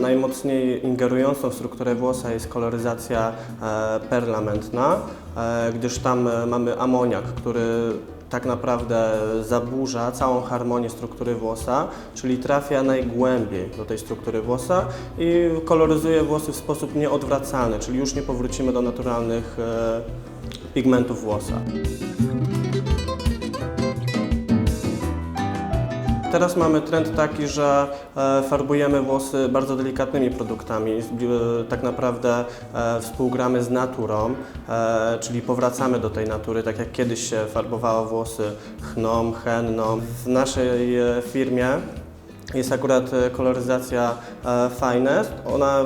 Najmocniej ingerującą w strukturę włosa jest koloryzacja e, perlamentna, e, gdyż tam e, mamy amoniak, który tak naprawdę zaburza całą harmonię struktury włosa, czyli trafia najgłębiej do tej struktury włosa i koloryzuje włosy w sposób nieodwracalny, czyli już nie powrócimy do naturalnych pigmentów włosa. Teraz mamy trend taki, że e, farbujemy włosy bardzo delikatnymi produktami. E, Tak naprawdę e, współgramy z naturą, czyli powracamy do tej natury, tak jak kiedyś się farbowało włosy chną, henną. W naszej firmie jest akurat koloryzacja Finest. Ona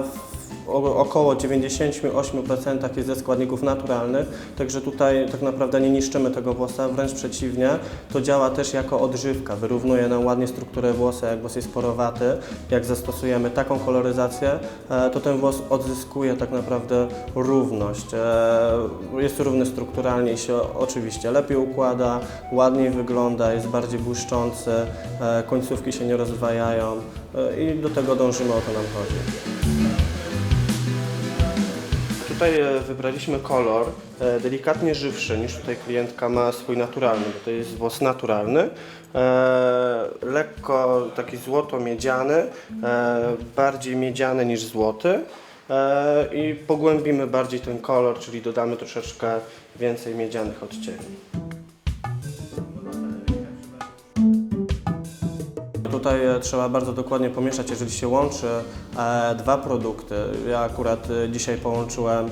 około 98% jest ze składników naturalnych, także tutaj tak naprawdę nie niszczymy tego włosa, wręcz przeciwnie, to działa też jako odżywka, wyrównuje nam ładnie strukturę włosa, jak włos jest porowaty, jak zastosujemy taką koloryzację, e, to ten włos odzyskuje tak naprawdę równość, E, jest równy strukturalnie i się oczywiście lepiej układa, ładniej wygląda, jest bardziej błyszczący, e, końcówki się nie rozwajają i do tego dążymy, o to nam chodzi. Tutaj e, wybraliśmy kolor e, delikatnie żywszy niż tutaj klientka ma swój naturalny, bo to jest włos naturalny. E, lekko taki złoto-miedziany, bardziej miedziany niż złoty. I pogłębimy bardziej ten kolor, czyli dodamy troszeczkę więcej miedzianych odcieni. Tutaj e, trzeba bardzo dokładnie pomieszać, jeżeli się łączy e, dwa produkty. Ja akurat e, dzisiaj połączyłem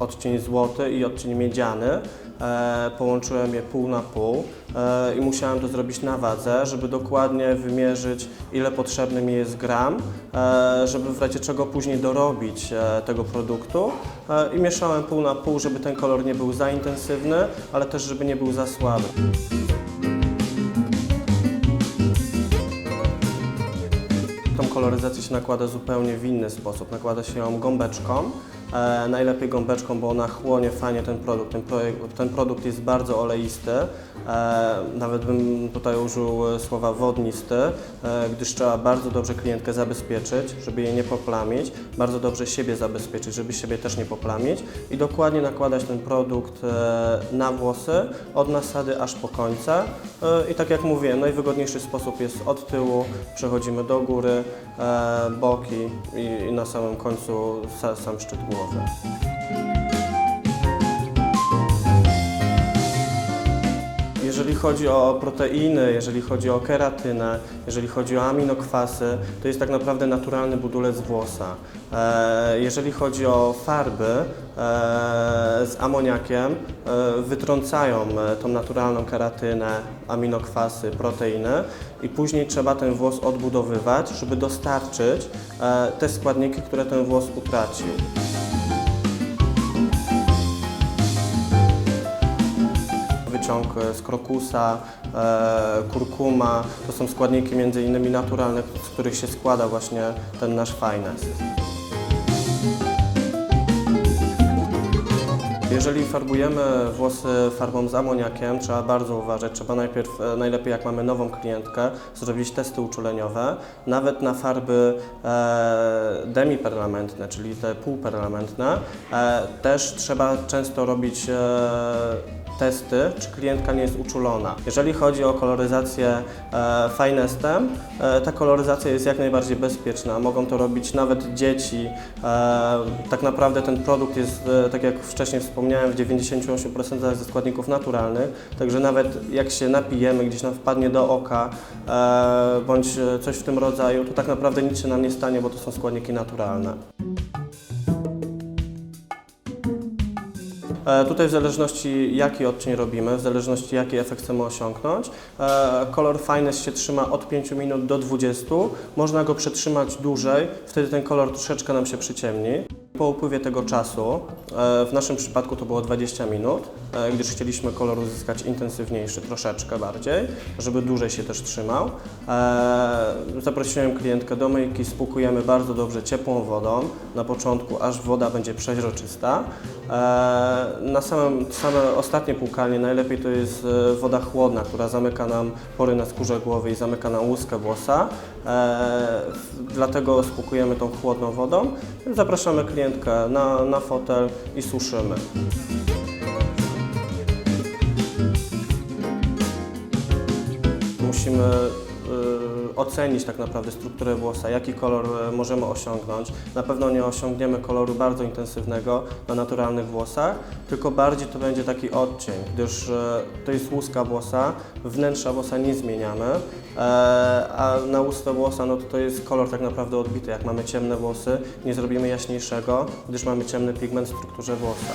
odcień złoty i odcień miedziany. Połączyłem je pół na pół i musiałem to zrobić na wadze, żeby dokładnie wymierzyć, ile potrzebny mi jest gram, żeby w razie czego później dorobić tego produktu. I mieszałem pół na pół, żeby ten kolor nie był za intensywny, ale też żeby nie był za słaby. Tą koloryzację się nakłada zupełnie w inny sposób. Nakłada się ją gąbeczką, e, najlepiej gąbeczką, bo ona chłonie fajnie ten produkt. Ten, projekt, ten produkt jest bardzo oleisty, e, nawet bym tutaj użył e, słowa wodnisty, e, gdyż trzeba bardzo dobrze klientkę zabezpieczyć, żeby jej nie poplamić, bardzo dobrze siebie zabezpieczyć, żeby siebie też nie poplamić i dokładnie nakładać ten produkt e, na włosy, od nasady aż po końce. E, I tak jak mówiłem, najwygodniejszy sposób jest od tyłu, przechodzimy do góry, e, boki i, na samym końcu sa, sam szczyt głowy. Jeżeli chodzi o proteiny, jeżeli chodzi o keratynę, jeżeli chodzi o aminokwasy, to jest tak naprawdę naturalny budulec włosa. E, jeżeli chodzi o farby e, z amoniakiem, e, wytrącają tą naturalną keratynę, aminokwasy, proteiny i później trzeba ten włos odbudowywać, żeby dostarczyć te składniki, które ten włos utracił. Wyciąg e, z krokusa, e, kurkuma, to są składniki między innymi naturalne, z których się składa właśnie ten nasz finest. Jeżeli farbujemy włosy farbą z amoniakiem, trzeba bardzo uważać. Trzeba najpierw, e, najlepiej jak mamy nową klientkę, zrobić testy uczuleniowe. Nawet na farby e, demiperlamentne, czyli te półperlamentne, e, też trzeba często robić e, testy, czy klientka nie jest uczulona. Jeżeli chodzi o koloryzację e, Finestem, e, ta koloryzacja jest jak najbardziej bezpieczna. Mogą to robić nawet dzieci. E, tak naprawdę ten produkt jest, e, tak jak wcześniej wspomniałem, w 98% ze składników naturalnych, także nawet jak się napijemy, gdzieś nam wpadnie do oka, e, bądź coś w tym rodzaju, to tak naprawdę nic się nam nie stanie, bo to są składniki naturalne. Tutaj w zależności jaki odcień robimy, w zależności jaki efekt chcemy osiągnąć, e, kolor Finest się trzyma od 5 minut do 20. Można go przetrzymać dłużej, wtedy ten kolor troszeczkę nam się przyciemni. Po upływie tego czasu, e, w naszym przypadku to było 20 minut, e, gdyż chcieliśmy kolor uzyskać intensywniejszy, troszeczkę bardziej, żeby dłużej się też trzymał. E, Zaprosiłem klientkę do myjki, spłukujemy bardzo dobrze ciepłą wodą, na początku aż woda będzie przeźroczysta. Na samym, same ostatnie płukanie najlepiej to jest woda chłodna, która zamyka nam pory na skórze głowy i zamyka nam łuskę włosa. E, Dlatego spłukujemy tą chłodną wodą. Zapraszamy klientkę na, na fotel i suszymy. Musimy ocenić tak naprawdę strukturę włosa, jaki kolor y, możemy osiągnąć. Na pewno nie osiągniemy koloru bardzo intensywnego na naturalnych włosach, tylko bardziej to będzie taki odcień, gdyż y, to jest łuska włosa, wnętrza włosa nie zmieniamy, e, a na łusce włosa no to, to jest kolor tak naprawdę odbity. Jak mamy ciemne włosy, nie zrobimy jaśniejszego, gdyż mamy ciemny pigment w strukturze włosa.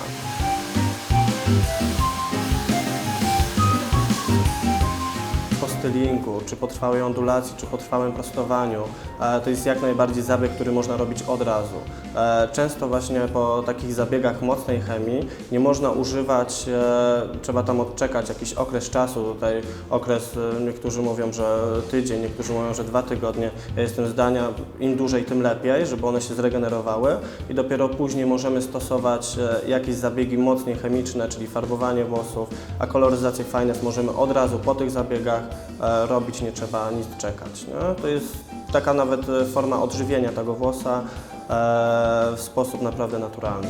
Stylingu, czy po trwałej ondulacji, czy po trwałym prostowaniu. E, To jest jak najbardziej zabieg, który można robić od razu. E, Często właśnie po takich zabiegach mocnej chemii nie można używać, e, trzeba tam odczekać jakiś okres czasu. Tutaj okres, niektórzy mówią, że tydzień, niektórzy mówią, że dwa tygodnie. Ja jestem zdania, im dłużej, tym lepiej, żeby one się zregenerowały i dopiero później możemy stosować jakieś zabiegi mocniej chemiczne, czyli farbowanie włosów, a koloryzację finance możemy od razu po tych zabiegach robić, nie trzeba nic czekać. Nie? To jest taka nawet e, forma odżywienia tego włosa e, w sposób naprawdę naturalny.